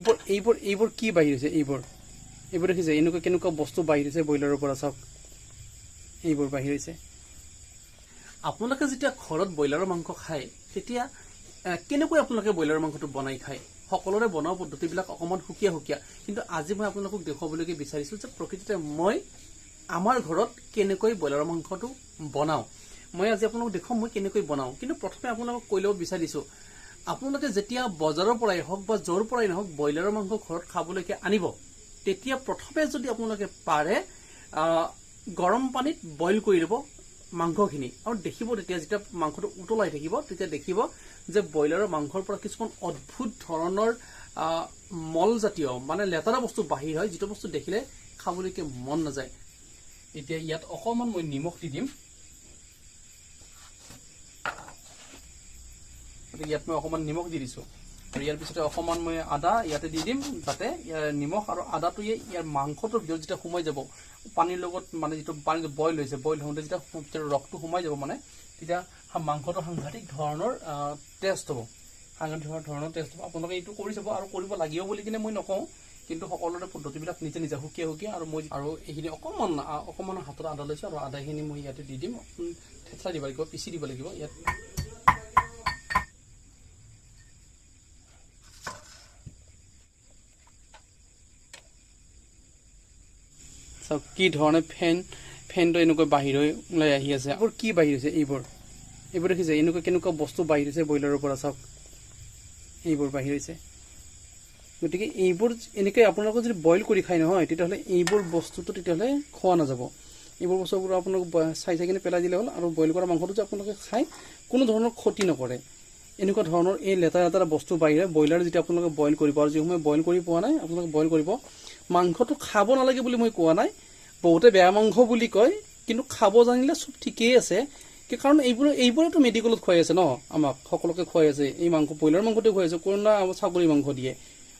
এইবোৰ এইবোৰ এইবোৰ কি বাহিৰ হৈছে এইবোৰ? এইবোৰ দেখিছে এনেকুৱা কেনেকুৱা বস্তু বাহিৰ হৈছে ব্ৰইলাৰৰ পৰা চাওক? এইবোৰ বাহিৰ হৈছে। আপোনালোকে যেতিয়া ঘৰত ব্ৰইলাৰৰ মাংস খায় তেতিয়া কেনেকৈ আপোনালোকে ব্ৰইলাৰৰ মাংসটো বনাই খায়? সকলোৰে বনোৱা পদ্ধতিবিলাক অকণমান সুকীয়া সুকীয়া। কিন্তু আজি মই আপোনালোকক দেখুৱাবলৈকে বিচাৰিছোঁ যে প্ৰকৃততে মই আমাৰ ঘৰত কেনেকৈ ব্ৰইলাৰৰ মাংসটো বনাওঁ। মই আজি আপোনালোকক দেখুৱাম মই কেনেকৈ বনাওঁ। কিন্তু প্ৰথমে আপোনালোকক কৈ ল'ব বিচাৰিছোঁ আপোনালোকে যেতিয়া বজাৰৰ পৰাই হওক বা য'ৰ পৰাই নহওক ব্ৰইলাৰৰ মাংস ঘৰত খাবলৈকে আনিব তেতিয়া প্ৰথমে যদি আপোনালোকে পাৰে গৰম পানীত বইল কৰি ল'ব মাংসখিনি। আৰু দেখিব তেতিয়া যেতিয়া মাংসটো উতলাই থাকিব তেতিয়া দেখিব যে ব্ৰইলাৰৰ মাংসৰ পৰা কিছুমান অদ্ভুত ধৰণৰ মলজাতীয় মানে লেতেৰা বস্তু বাহিৰ হয় যিটো বস্তু দেখিলে খাবলৈকে মন নাযায়। এতিয়া ইয়াত অকণমান মই নিমখ দি দিম। গতিকে ইয়াত মই অকণমান নিমখ দি দিছোঁ। আৰু ইয়াৰ পিছতে অকণমান মই আদা ইয়াতে দি দিম যাতে ইয়াৰ নিমখ আৰু আদাটোৱে ইয়াৰ মাংসটোৰ ভিতৰত যেতিয়া সোমাই যাব পানীৰ লগত মানে যিটো পানীটো বইল হৈছে বইল হওঁতে যেতিয়া ৰসটো সোমাই যাব মানে তেতিয়া মাংসটো সাংঘাতিক ধৰণৰ টেষ্ট হ'ব। সাংঘাতিক ধৰণৰ টেষ্ট হ'ব। আপোনালোকে এইটো কৰি চাব আৰু কৰিব লাগিব বুলি কিনে মই নকওঁ কিন্তু সকলোৰে পদ্ধতিবিলাক নিজে নিজে সুকীয়া সুকীয়া আৰু মই আৰু এইখিনি অকণমান অকণমান হাতত আদা লৈছোঁ আৰু আদাখিনি মই ইয়াতে দি দিম। থেতলাই দিব লাগিব পিচি দিব লাগিব। ইয়াত চাওক কি ধৰণে ফেন ফেনটো এনেকৈ বাহিৰ ওলাই আহি আছে। এইবোৰ কি বাহিৰ হৈছে? এইবোৰ। এইবোৰ দেখিছে? এনেকুৱা কেনেকুৱা বস্তু বাহিৰ হৈছে ব্ৰইলাৰৰ পৰা চাওক। এইবোৰ বাহিৰ হৈছে। গতিকে এইবোৰ এনেকৈ আপোনালোকে যদি বইল কৰি খায় নহয় তেতিয়াহ'লে এইবোৰ বস্তুটো তেতিয়াহ'লে খোৱা নাযাব। এইবোৰ বস্তুবোৰ আপোনালোকে চাই চাই কিনে পেলাই দিলে হ'ল আৰু বইল কৰা মাংসটো যে আপোনালোকে খায় কোনো ধৰণৰ ক্ষতি নকৰে। এনেকুৱা ধৰণৰ এই লেতেৰা লেতেৰা বস্তু বাহিৰে ব্ৰইলাৰ যেতিয়া আপোনালোকে বইল কৰিব আৰু যিসময় বইল কৰি পোৱা নাই আপোনালোকে বইল কৰিব মাংসটো খাব নালাগে বুলি মই কোৱা নাই। বহুতে বেয়া মাংস বুলি কয়, কিন্তু খাব জানিলে চব ঠিকেই আছে। কাৰণ এইবোৰ এইবোৰেতো মেডিকেলত খুৱাই আছে ন, আমাক, সকলোকে খুৱাই আছে। এই মাংস, ব্ৰইলাৰ মাংসতে খুৱাই আছে, কোনোবা ছাগলী মাংস দিয়ে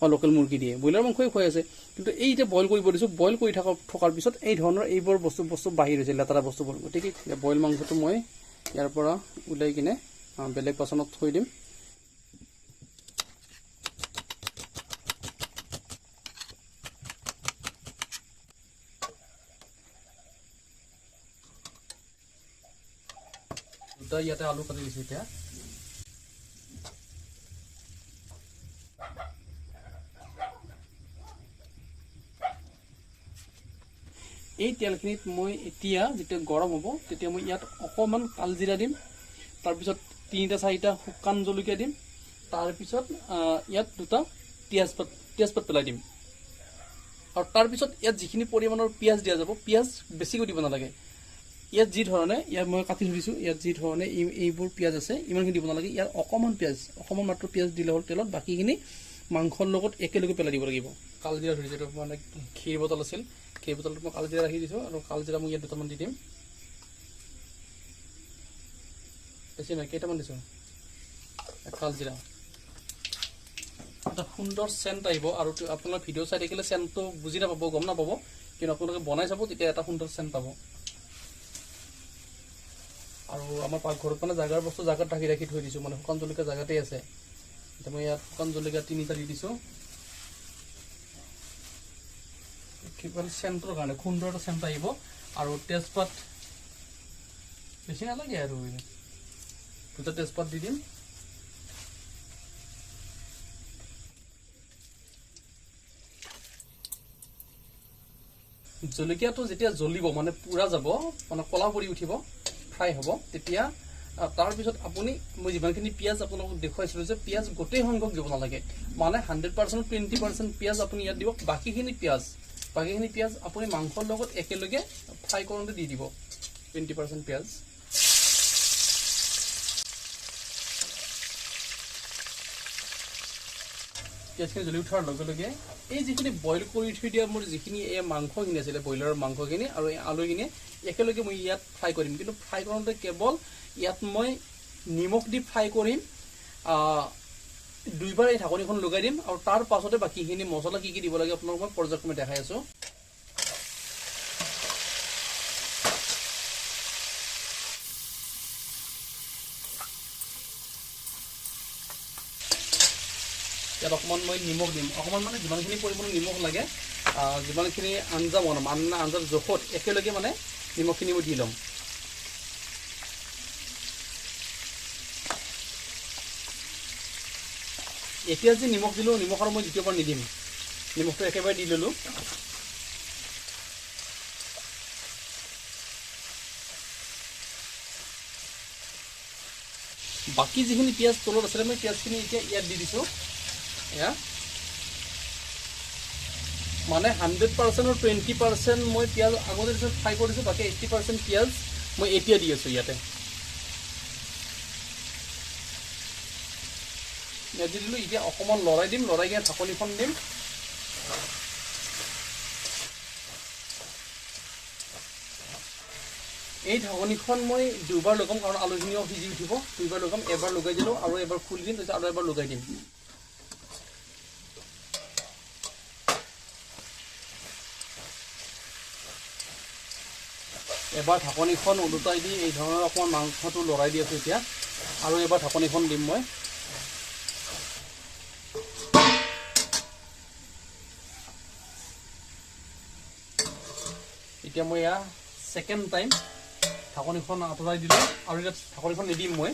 বা লোকেল মুৰ্গী দিয়ে। ব্ৰইলাৰ মাংসই খুৱাই আছে। কিন্তু এই এতিয়া বইল কৰিব দিছোঁ বইল কৰি থকা থকাৰ পিছত এই ধৰণৰ এইবোৰ বস্তু বস্তু বাহিৰ হৈছে লেতেৰা বস্তুবোৰ। গতিকে বইল মাংসটো মই ইয়াৰ পৰা ওলাই কিনে বেলেগ বাচনত থৈ দিম। দুটা ইয়াতে আলু কাটি দিছোঁ এতিয়া এই তেলখিনিত মই এতিয়া যেতিয়া গৰম হ'ব তেতিয়া মই ইয়াত অকণমান কালজিৰা দিম তাৰপিছত তিনিটা চাৰিটা শুকান জলকীয়া দিম তাৰপিছত ইয়াত দুটা পিঁয়াজপাত পিঁয়াজপাত পেলাই দিম। আৰু তাৰপিছত ইয়াত যিখিনি পৰিমাণৰ পিঁয়াজ দিয়া যাব পিঁয়াজ বেছিকৈ দিব নালাগে। ইয়াত যি ধৰণে ইয়াত মই কাটি ধৰিছোঁ ইয়াত যি ধৰণে এই- এইবোৰ পিঁয়াজ আছে ইমানখিনি দিব নালাগে। ইয়াত অকণমান পিঁয়াজ অকণমান মাত্ৰ পিঁয়াজ দিলে হ'ল তেলত বাকীখিনি মাংসৰ লগত একেলগে পেলাই দিব লাগিব। কালজিৰা ধৰিছোঁ এইটো মানে ক্ষীৰ বটল আছিল ক্ষীৰ বটলটো মই কালজিৰা ৰাখি দিছোঁ আৰু কালজিৰা মই ইয়াত দুটামান দি দিম। বেছি নহয় কেইটামান দিছোঁ? কালজিৰা। এটা সুন্দৰ চেণ্ট আহিব আৰু আপোনাৰ ভিডিঅ' চাই থাকিলে চেণ্টটো বুজি নাপাব গম নাপাব। কিন্তু আপোনালোকে বনাই চাব তেতিয়া এটা সুন্দৰ চেণ্ট পাব। আৰু আমাৰ পাকঘৰত মানে জাগাৰ বস্তু জাগাত ঢাকি ৰাখি থৈ দিছোঁ মানে শুকান জলকীয়া জাগাতেই আছে। এতিয়া মই ইয়াত শুকান জলকীয়া তিনিটা দি দিছোঁ। কেৱল চেণ্টৰ কাৰণে সুন্দৰ এটা চেণ্ট আহিব। আৰু তেজপাত বেছি নালাগে আৰু দুটা তেজপাত দি দিম। জলকীয়াটো যেতিয়া জ্বলিব মানে পুৰা যাব মানে কলা পৰি উঠিব। ফ্ৰাই হ'ব। তেতিয়া তাৰপিছত আপুনি মই যিমানখিনি পিঁয়াজ আপোনালোকক দেখুৱাইছিলোঁ যে পিঁয়াজ গোটেই সংখ্যক দিব নালাগে। মানে হাণ্ড্ৰেড পাৰ্চেণ্ট টুৱেণ্টি পাৰ্চেণ্ট পিঁয়াজ আপুনি ইয়াত দিব। বাকীখিনি পিঁয়াজ বাকীখিনি পিঁয়াজ আপুনি মাংসৰ লগত একেলগে ফ্ৰাই কৰোঁতে দি দিব। টুৱেণ্টি পাৰ্চেণ্ট পিঁয়াজ। পিঁয়াজখিনি জ্বলি উঠাৰ লগে লগে এই যিখিনি বইল কৰি থৈ দিয়া মোৰ যিখিনি এই মাংসখিনি আছিলে, ব্ৰইলাৰৰ মাংসখিনি আৰু এই আলুখিনি একেলগে মই ইয়াত ফ্ৰাই কৰিম। কিন্তু ফ্ৰাই কৰোঁতে কেৱল ইয়াত মই নিমখ দি ফ্ৰাই কৰিম দুইবাৰ এই ঢাকনিখন লগাই দিম আৰু তাৰ পাছতে বাকীখিনি মছলা কি কি দিব লাগে আপোনালোকক মই পৰ্যায়ক্ৰমে দেখাই আছোঁ। ইয়াত অকণমান মই নিমখ দিম। অকণমান মানে যিমানখিনি পৰিমাণৰ নিমখ লাগে যিমানখিনি আঞ্জা বনাম আঞ্জা আঞ্জাৰ জোখত একেলগে মানে নিমখখিনি মই দি ল'ম এতিয়া যে নিমখ দিলোঁ নিমখ আৰু মই দ্বিতীয়বাৰ নিদিম নিমখটো একেবাৰে দি ল'লোঁ বাকী যিখিনি পিঁয়াজ তলত আছিলে মই পিঁয়াজখিনি এতিয়া ইয়াত দি দিছোঁ এয়া মানে হাণ্ড্ৰেড পাৰ্চেণ্টৰ টুৱেণ্টি পাৰ্চেণ্ট মই পিঁয়াজ আগতে দিছোঁ ফ্ৰাই কৰিছোঁ বাকী এইট্টি পাৰ্চেণ্ট পিঁয়াজ মই এতিয়া দি আছোঁ ইয়াতে। ইয়াত দি দিলোঁ এতিয়া অকণমান লৰাই দিম লৰাই কিনে ঢাকনিখন দিম। এই ঢাকনিখন মই দুবাৰ লগাম কাৰণ আলুখিনিও সিজি উঠিব। দুইবাৰ লগাম এবাৰ লগাই দিলোঁ আৰু এবাৰ খুলি দিম তাৰপিছত আৰু এবাৰ লগাই দিম। এবাৰ ঢাকনিখন ওলোটাই দি এই ধৰণৰ অকণমান মাংসটো লৰাই দি আছোঁ এতিয়া। আৰু এবাৰ ঢাকনিখন দিম মই। এতিয়া মই এয়া ছেকেণ্ড টাইম ঢাকনিখন আঁতৰাই দিলোঁ আৰু এতিয়া ঢাকনিখন নিদিম মই।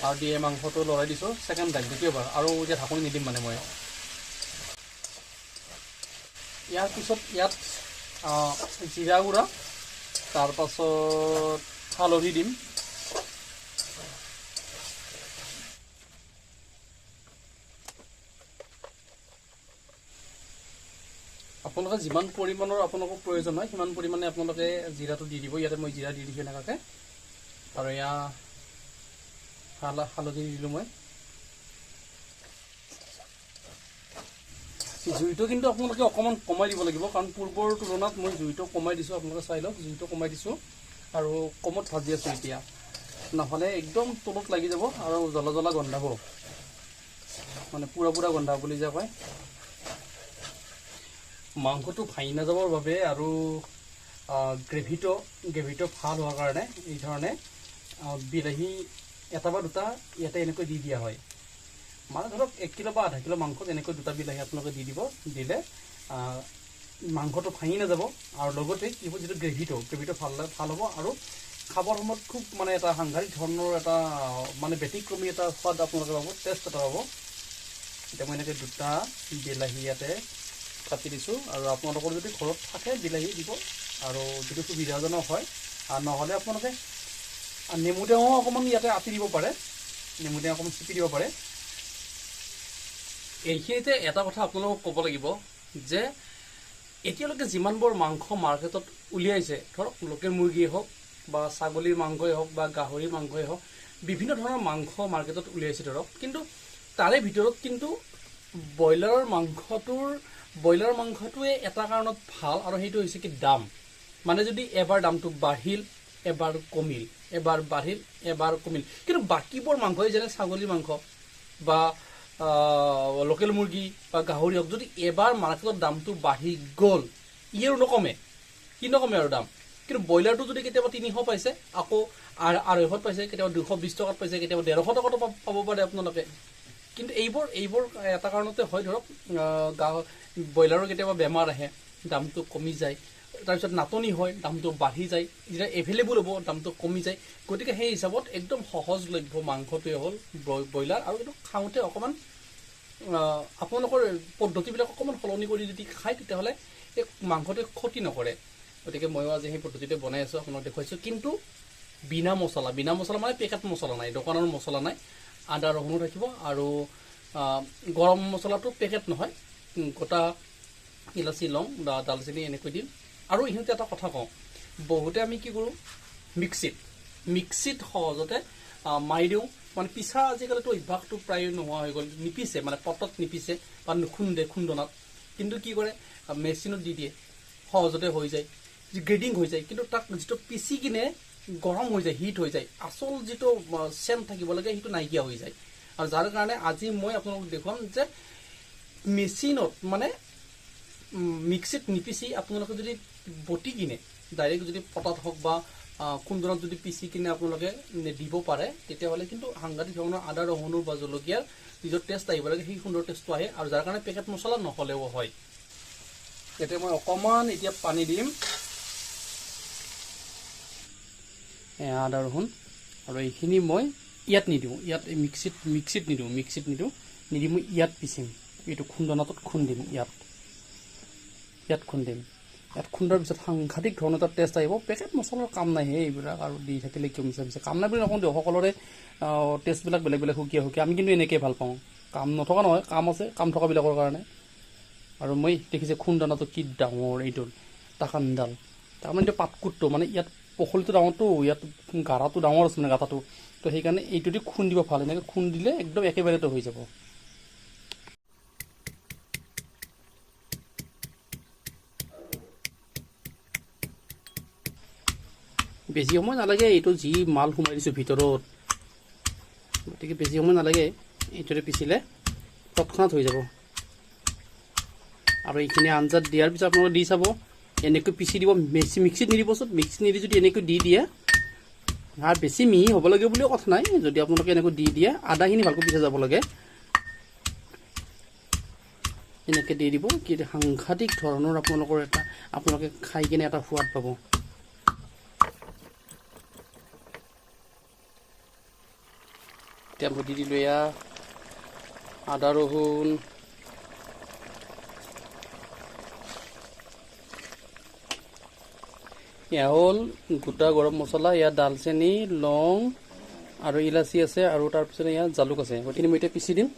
আৰু দিয়ে মাংসটো লৰাই দিছোঁ ছেকেণ্ড টাইম দ্বিতীয়বাৰ। আৰু এতিয়া ঢাকনি নিদিম মানে মই। ইয়াৰ পিছত ইয়াত জিৰা গুড়া। তাৰপাছত হালধি দিম। আপোনালোকে যিমান পৰিমাণৰ আপোনালোকক প্ৰয়োজন হয় সিমান পৰিমাণে আপোনালোকে জিৰাটো দি দিব। ইয়াতে মই জিৰা দি দিছোঁ এনেকুৱাকৈ। আৰু হাল হালধি দিলোঁ মই। জুইটো কিন্তু আপোনালোকে অকণমান কমাই দিব লাগিব কাৰণ পূৰ্বৰ তুলনাত মই জুইটো কমাই দিছোঁ আপোনালোকে চাই লওক জুইটো কমাই দিছোঁ আৰু কমত ভাজি আছোঁ এতিয়া। নহ'লে একদম তলত লাগি যাব আৰু জ্বলা জ্বলা গন্ধাব মানে পুৰা পুৰা গন্ধাব বুলি যে কয়। মাংসটো ভাঙি নাযাবৰ বাবে আৰু গ্ৰেভিটো গ্ৰেভিটো ভাল হোৱাৰ কাৰণে এই ধৰণে বিলাহী এটা বা দুটা ইয়াতে এনেকৈ দি দিয়া হয়। মানে ধৰক এক কিলো বা আধা কিলো মাংসত এনেকৈ দুটা বিলাহী আপোনালোকে দি দিব দিলে মাংসটো ভাঙি নাযাব। আৰু লগতে কি হ'ব যিটো গ্ৰেভিটো গ্ৰেভিটো ভাল ভাল হ'ব আৰু খাবৰ সময়ত খুব মানে এটা সাংঘাতিক ধৰণৰ এটা মানে ব্যতিক্ৰমী এটা সোৱাদ আপোনালোকে পাব টেষ্ট এটা পাব। এতিয়া মই এনেকৈ দুটা বিলাহী ইয়াতে কাটি দিছোঁ। আৰু আপোনালোকৰ যদি ঘৰত থাকে বিলাহী দিব। আৰু যদি সুবিধাজনক হয় আৰু নহ'লে আপোনালোকে নেমু টেঙাও অকণমান ইয়াতে আতি দিব পাৰে। নেমু টেঙা অকণমান চিপি দিব পাৰে। এইখিনিতে এটা কথা আপোনালোকক ক'ব লাগিব যে এতিয়ালৈকে যিমানবোৰ মাংস মাৰ্কেটত উলিয়াইছে ধৰক লোকেল মুৰ্গীয়ে হওক বা ছাগলীৰ মাংসই হওক বা গাহৰিৰ মাংসই হওক বিভিন্ন ধৰণৰ মাংস মাৰ্কেটত উলিয়াইছে ধৰক। কিন্তু তাৰে ভিতৰত কিন্তু ব্ৰইলাৰৰ মাংসটোৰ ব্ৰইলাৰ মাংসটোৱে এটা কাৰণত ভাল আৰু সেইটো হৈছে কি দাম। মানে যদি এবাৰ দামটো বাঢ়িল এবাৰ কমিল এবাৰ বাঢ়িল এবাৰ কমিল। কিন্তু বাকীবোৰ মাংসই যেনে ছাগলীৰ মাংস বা লোকেল মুৰ্গী বা গাহৰি হওক যদি এবাৰ মাৰ্কেটত দামটো বাঢ়ি গ'ল ই আৰু নকমে। কি নকমে আৰু দাম। কিন্তু ব্ৰইলাৰটো যদি কেতিয়াবা তিনিশ পাইছে আকৌ আঢ়- আঢ়ৈশত পাইছে কেতিয়াবা দুশ বিছ টকাত পাইছে কেতিয়াবা ডেৰশ টকাতো পাব পাৰে আপোনালোকে। কিন্তু এইবোৰ এইবোৰ এটা কাৰণতে হয় ধৰক ব্ৰইলাৰৰ কেতিয়াবা বেমাৰ আহে দামটো কমি যায়। তাৰপিছত নাটনি হয় দামটো বাঢ়ি যায় যেতিয়া এভেইলেবল হ'ব দামটো কমি যায়। গতিকে সেই হিচাপত একদম সহজলভ্য মাংসটোৱে হ'ল ব্ৰই- ব্ৰইলাৰ আৰু এইটো খাওঁতে অকণমান আপোনালোকৰ পদ্ধতিবিলাক অকণমান সলনি কৰি যদি খায় তেতিয়াহ'লে এই মাংসটোৱে ক্ষতি নকৰে। গতিকে ময়ো আজি সেই পদ্ধতিতে বনাই আছোঁ আপোনাক দেখুৱাইছোঁ। কিন্তু বিনা মছলা বিনা মছলা মানে পেকেট মছলা নাই দোকানৰ মছলা নাই আদা ৰহুনো থাকিব আৰু গৰম মছলাটো পেকেট নহয় গোটা ইলাচি লং বা দালচেনি এনেকৈ দিম। আৰু ইহঁতে এটা কথা কওঁ বহুতে আমি কি কৰোঁ মিক্সিত মিক্সিত সহজতে মাৰি দিওঁ। মানে পিছা আজিকালিতো অভ্যাসটো প্ৰায় নোহোৱা হৈ গ'ল নিপিছে মানে পটত নিপিছে বা নুখুন্দে খুন্দনাত। কিন্তু কি কৰে মেচিনত দি দিয়ে সহজতে হৈ যায় গ্ৰেডিং হৈ যায়। কিন্তু তাক যিটো পিচি কিনে গৰম হৈ যায় হিট হৈ যায় আচল যিটো চেণ্ট থাকিব লাগে সেইটো নাইকিয়া হৈ যায়। আৰু যাৰ কাৰণে আজি মই আপোনালোকক দেখুৱাম যে মেচিনত মানে মিক্সিত নিপিচি আপোনালোকে যদি বটি কিনে ডাইৰেক্ট যদি পটাত হওক বা খুন্দনাত যদি পিচি কিনে আপোনালোকে দিব পাৰে তেতিয়াহ'লে কিন্তু সাংঘাতিক ধৰণৰ আদা ৰহুনৰ বা জলকীয়াৰ যিটো টেষ্ট আহিব লাগে সেই সুন্দৰ টেষ্টটো আহে আৰু যাৰ কাৰণে পেকেট মছলা নহ'লেও হয়। এতিয়া মই অকণমান এতিয়া পানী দিম। আদা ৰহুন আৰু এইখিনি মই ইয়াত নিদিওঁ ইয়াত মিক্সিত মিক্সিত নিদিওঁ মিক্সিত নিদিওঁ নিদি মই ইয়াত পিচিম এইটো খুন্দনাটোত খুন্দিম ইয়াত। ইয়াত খুন্দিম। ইয়াত খুন্দাৰ পিছত সাংঘাতিক ধৰণৰ এটা টেষ্ট আহিব। পেকেট মছলাৰ কাম নাই এইবিলাক আৰু দি থাকিলে কিয় মিছা মিছা? কাম নাই বুলি নকওঁ দিয়ক। সকলোৰে টেষ্টবিলাক বেলেগ বেলেগ সুকীয়া সুকীয়া। আমি কিন্তু এনেকৈ ভাল পাওঁ। কাম নথকা নহয় কাম আছে কাম থকাবিলাকৰ কাৰণে। আৰু মই দেখিছে খুন্দানাটো কি ডাঙৰ এইটো টাকানডাল তাৰমানে এতিয়া পাতকুটটো মানে ইয়াত পখলিটো ডাঙৰটো ইয়াত গাৰাটো ডাঙৰ আছে মানে গাঁঠাটো। তো সেইকাৰণে এইটো দি খুন্দিব ভাল। এনেকৈ খুন্দিলে একদম একেবাৰেতে হৈ যাব। বেছি সময় নালাগে এইটো যি মাল সোমাই দিছোঁ ভিতৰত। গতিকে বেছি সময় নালাগে এইটোৰে পিচিলে তৎক্ষণাত হৈ যাব। আৰু এইখিনি আঞ্জাত দিয়াৰ পিছত আপোনালোকে দি চাব এনেকৈ পিচি দিব মিক্সি মিক্সিত নিদিবচোন মিক্সিত নিদি যদি এনেকৈ দি দিয়ে আৰু বেছি মিহি হ'ব লাগে বুলিও কথা নাই যদি আপোনালোকে এনেকৈ দি দিয়ে আদাখিনি ভালকৈ পিছা যাব লাগে। এনেকৈ দি দিব কি সাংঘাতিক ধৰণৰ আপোনালোকৰ এটা আপোনালোকে খাই কিনে এটা সোৱাদ পাব। মই দি দিলোঁ আদা ৰহুন এয়া হ'ল গোটা গৰম মছলা ইয়াত ডালচেনি, লং আৰু ইলাচি আছে আৰু তাৰপিছত ইয়াত জালুক আছে। গতিকে মই এতিয়া পিচি দিম।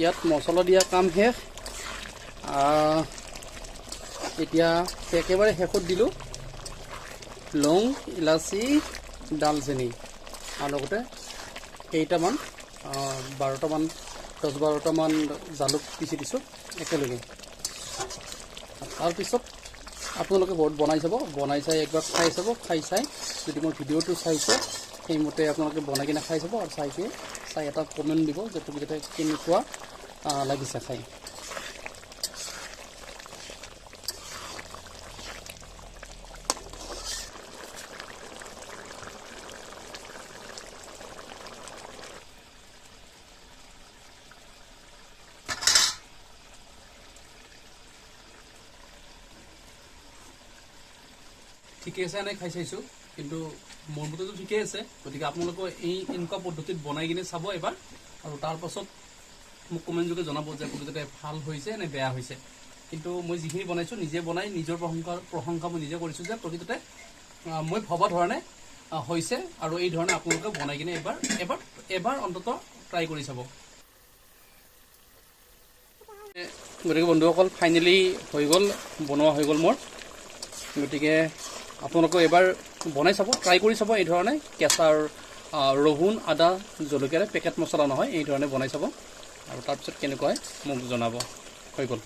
ইয়াত মছলা দিয়া কাম শেষ। এতিয়া একেবাৰে শেষত দিলোঁ। লং ইলাচি ডালচেনি। আৰু লগতে কেইটামান বাৰটামান দহ বাৰটামান জালুক পিচি দিছোঁ একেলগে। তাৰপিছত আপোনালোকে ঘৰত বনাই চাব বনাই চাই একবাৰ খাই চাব খাই চাই যদি মোৰ ভিডিঅ'টো চাইছে সেইমতে আপোনালোকে বনাই কিনে খাই চাব আৰু চাই কিনে চাই এটা কমেণ্ট দিব যে তুমি কেনেকুৱা লাগিছে খাই। ঠিকে আছে এনে খাই চাইছোঁ? কিন্তু মোৰ মতেতো ঠিকে আছে। গতিকে আপোনালোকে এই এনেকুৱা পদ্ধতিত বনাই কিনে চাব এবাৰ। আৰু তাৰপাছত মোক কমেণ্ট যোগে জনাব যে প্ৰকৃততে ভাল হৈছে নে বেয়া হৈছে। কিন্তু মই যিখিনি বনাইছোঁ নিজে বনাই নিজৰ প্ৰশংসা প্ৰশংসা মই নিজে কৰিছোঁ যে প্ৰকৃততে মই ভবা ধৰণে হৈছে। আৰু এই ধৰণে আপোনালোকে বনাই কিনে এবাৰ এবাৰ এবাৰ অন্তত ট্ৰাই কৰি চাব। গতিকে বন্ধুসকল ফাইনেলি হৈ গ'ল বনোৱা হৈ গ'ল মোৰ। গতিকে আপোনালোকে এবাৰ বনাই চাব ট্ৰাই কৰি চাব এই ধৰণে। কেঁচাৰ ৰহুন আদা জলকীয়াৰে পেকেট মছলা নহয় এই ধৰণে বনাই চাব। আৰু তাৰপিছত কেনেকুৱা হয় মোক জনাব। হৈ গ'ল।